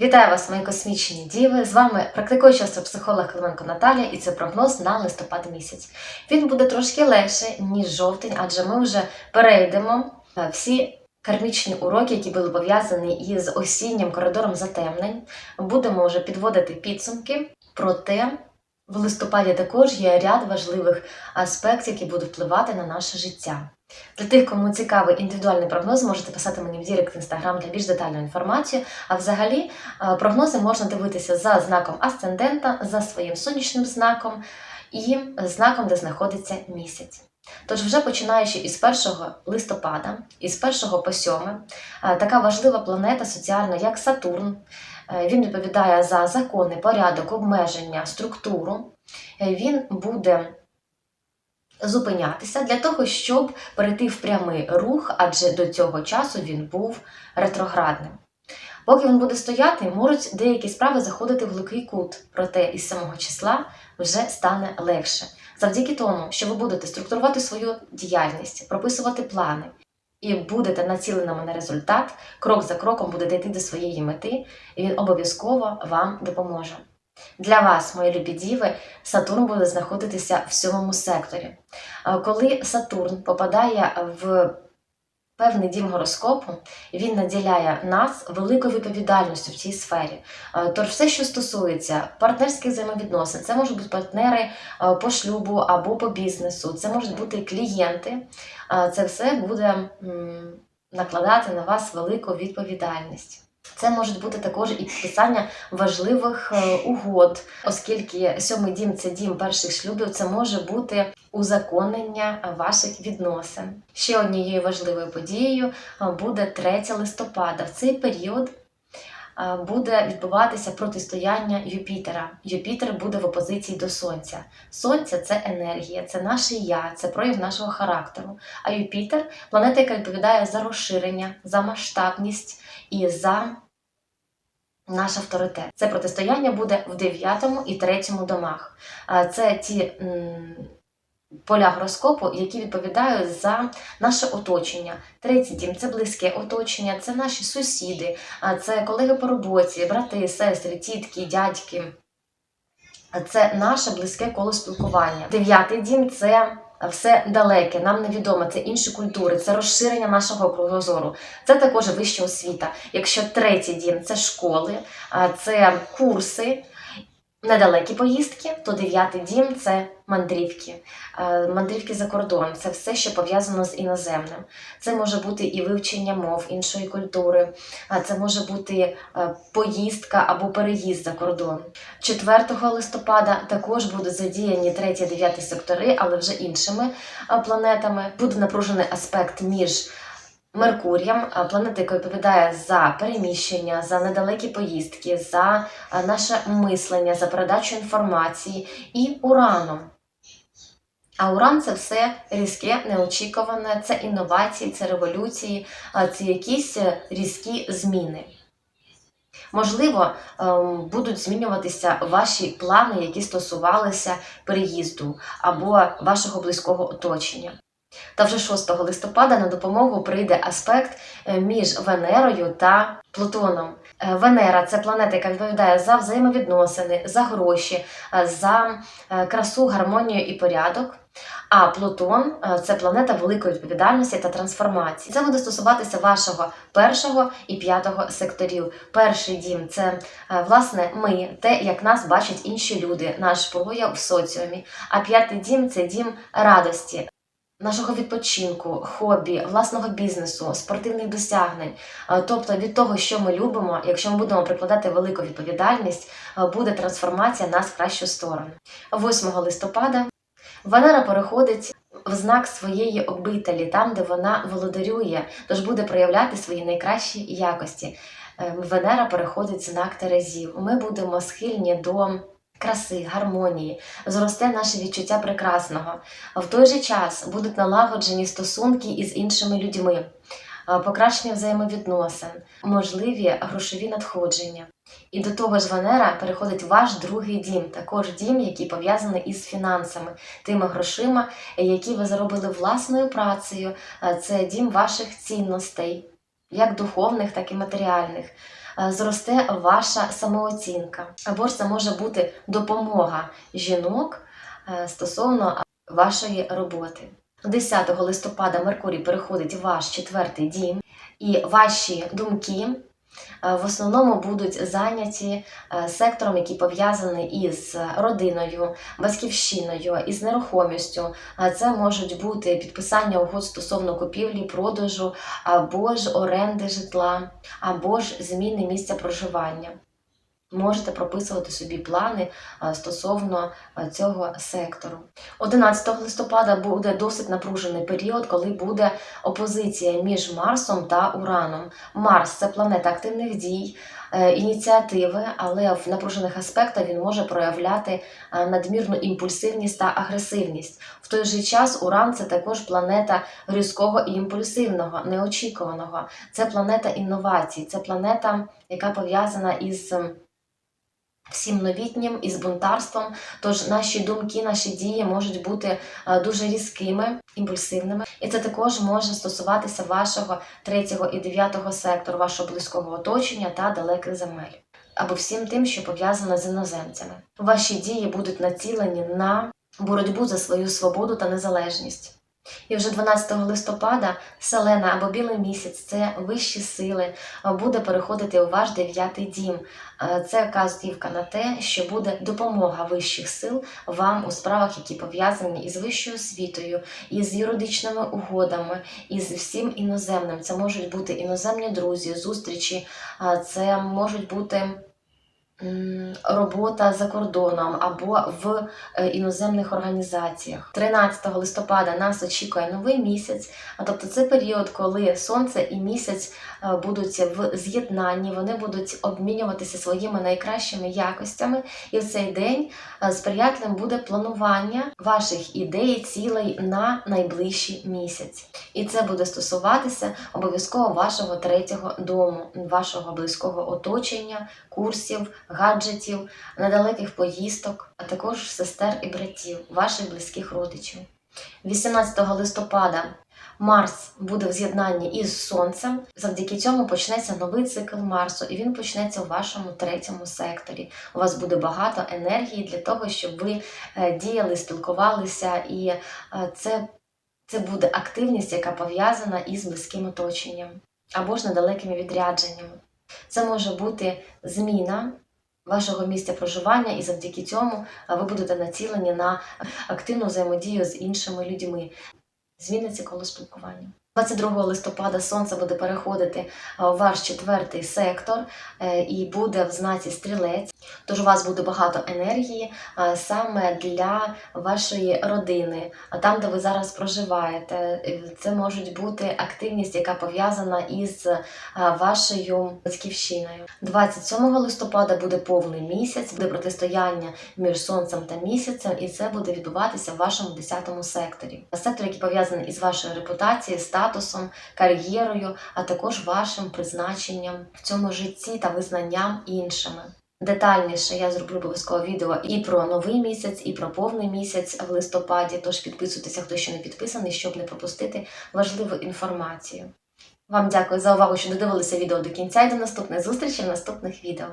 Вітаю вас, мої космічні діви! З вами практикуюча астропсихолог Клименко Наталія, і це прогноз на листопад місяць. Він буде трошки легше, ніж жовтень, адже ми вже перейдемо е, всі кармічні уроки, які були пов'язані із осіннім коридором затемнень. Будемо вже підводити підсумки. Проте в листопаді також є ряд важливих аспектів, які будуть впливати на наше життя. Для тих, кому цікавий індивідуальний прогноз, можете писати мені в Дірект Інстаграм для більш детальної інформації. А взагалі е, прогнози можна дивитися за знаком асцендента, за своїм сонячним знаком і знаком, де знаходиться місяць. Тож, вже починаючи із 1 листопада, із 1 по 7, е, така важлива планета соціальна, як Сатурн, е, він відповідає за закони, порядок, обмеження, структуру. Він буде зупинятися для того, щоб перейти в прямий рух, адже до цього часу він був ретроградним. Поки він буде стояти, можуть деякі справи заходити в глухий кут, проте із 7 числа вже стане легше. Завдяки тому, що ви будете структурувати свою діяльність, прописувати плани і будете націленими на результат, крок за кроком будете йти до своєї мети, і він обов'язково вам допоможе. Для вас, мої любі діви, Сатурн буде знаходитися в сьомому секторі. Коли Сатурн попадає в певний дім гороскопу, він наділяє нас великою відповідальністю в цій сфері. Тож все, що стосується партнерських взаємовідносин, це можуть бути партнери по шлюбу або по бізнесу, це можуть бути клієнти. Це все буде накладати на вас велику відповідальність. Це можуть бути також і підписання важливих е, угод, оскільки сьомий дім це дім перших шлюбів, це може бути узаконення ваших відносин. Ще однією важливою подією е, буде 3 листопада. В цей період буде відбуватися протистояння Юпітера. Юпітер буде в опозиції до Сонця. Сонце це енергія, це наше я, це прояв нашого характеру. А Юпітер планета, яка відповідає за розширення, за масштабність і за наш авторитет. Це протистояння буде в 9 і 3 домах. Це ті поля гороскопу, які відповідають за наше оточення. Третій дім це близьке оточення, це наші сусіди, це колеги по роботі, брати, сестри, тітки, дядьки. Це наше близьке коло спілкування. Дев'ятий дім це все далеке, нам невідоме, це інші культури, це розширення нашого кругозору. Це також вища освіта. Якщо третій дім це школи, це курси, недалекі поїздки, то дев'ятий дім це мандрівки, Е, мандрівки за кордон, це все, що пов'язано з іноземним. Це може бути і вивчення мов іншої культури, це може бути е, поїздка або переїзд за кордон. 4 листопада також будуть задіяні 3-9 сектори, але вже іншими е, планетами. Буде напружений аспект між Меркурієм, а планета, яка відповідає за переміщення, за недалекі поїздки, за наше мислення, за передачу інформації, і Ураном. А Уран це все різке, неочікуване, це інновації, це революції, це якісь е, різкі зміни. Можливо, будуть змінюватися ваші плани, які стосувалися переїзду або вашого близького оточення. Та вже 6 листопада на допомогу прийде аспект е, між Венерою та Плутоном. Е, Венера це планета, яка відповідає за взаємовідносини, за гроші, е, за красу, гармонію і порядок. А Плутон це планета великої відповідальності та трансформації. Це буде стосуватися вашого першого і п'ятого секторів. Перший дім це власне ми, те, як нас бачать інші люди, наш прояв в соціумі. А п'ятий дім це дім радості, нашого відпочинку, хобі, власного бізнесу, спортивних досягнень. Е, Тобто від того, що ми любимо, якщо ми будемо прикладати велику відповідальність, е, буде трансформація нас в кращу сторону. 8 листопада Венера переходить в знак своєї обителі, там, де вона володарює, тож буде проявляти свої найкращі якості. Е, Венера переходить в знак Терезів. Ми будемо схильні до краси, гармонії, зросте наше відчуття прекрасного. В той же час будуть налагоджені стосунки із іншими людьми, е, покращення взаємовідносин, можливі грошові надходження. І до того ж, Венера переходить в ваш другий дім, також дім, який пов'язаний із фінансами, тими грошима, які ви заробили власною працею. Це дім ваших цінностей, як духовних, так і матеріальних. е, зросте ваша самооцінка. Або ж це може бути допомога жінок е, стосовно вашої роботи. 10 листопада Меркурій переходить в ваш четвертий дім, і ваші думки в основному будуть зайняті е, сектором, який пов'язаний із родиною, батьківщиною, із нерухомістю. Це можуть бути підписання угод стосовно купівлі, продажу, або ж оренди житла, або ж зміни місця проживання. Можете прописувати собі плани стосовно цього сектору. 11 листопада буде досить напружений період, коли буде опозиція між Марсом та Ураном. Марс це планета активних дій, е, ініціативи, але в напружених аспектах він може проявляти е, надмірну імпульсивність та агресивність. В той же час Уран це також планета різкого і імпульсивного, неочікуваного. Це планета інновацій, це планета, яка пов'язана із. Всім новітнім із бунтарством, тож наші думки, наші дії можуть бути е, дуже різкими, імпульсивними, і це також може стосуватися вашого третього і дев'ятого сектору, вашого близького оточення та далеких земель, або всім тим, що пов'язано з іноземцями. Ваші дії будуть націлені на боротьбу за свою свободу та незалежність. І вже 12 листопада Селена або Білий місяць це вищі сили, буде переходити у ваш дев'ятий дім. Це казівка на те, що буде допомога вищих сил вам у справах, які пов'язані із вищою освітою, із юридичними угодами, із всім іноземним. Це можуть бути іноземні друзі, зустрічі, це можуть бути. Робота за кордоном або в е, іноземних організаціях. 13 листопада нас очікує новий місяць, а тобто це період, коли сонце і місяць е, будуть в з'єднанні, вони будуть обмінюватися своїми найкращими якостями, і в цей день е, сприятливим буде планування ваших ідей, цілей на найближчий місяць. І це буде стосуватися обов'язково вашого третього дому, вашого близького оточення, курсів, гаджетів, недалеких поїздок, а також сестер і братів, ваших близьких родичів. 18 листопада Марс буде в з'єднанні із Сонцем. Завдяки цьому почнеться новий цикл Марсу, і він почнеться у вашому третьому секторі. У вас буде багато енергії для того, щоб ви е, діяли, спілкувалися, і е, це, це буде активність, яка пов'язана із близьким оточенням або ж недалекими відрядженнями. Це може бути зміна вашого місця проживання, і завдяки цьому ви будете націлені на активну взаємодію з іншими людьми. Зміниться коло спілкування. 22 листопада сонце буде переходити в ваш четвертий сектор е, і буде в знаці стрілець. Тож у вас буде багато енергії саме для вашої родини, а там, де ви зараз проживаєте. Це може бути активність, яка пов'язана із вашою батьківщиною. 27 листопада буде повний місяць, буде протистояння між сонцем та місяцем, і це буде відбуватися в вашому 10 секторі. Сектор, який пов'язаний із вашою репутацією, статусом, кар'єрою, а також вашим призначенням в цьому житті та визнанням іншими. Детальніше я зроблю обов'язково відео і про новий місяць, і про повний місяць в листопаді. Тож підписуйтеся, хто ще не підписаний, щоб не пропустити важливу інформацію. Вам дякую за увагу, що додивилися відео до кінця і до наступних зустрічей в наступних відео.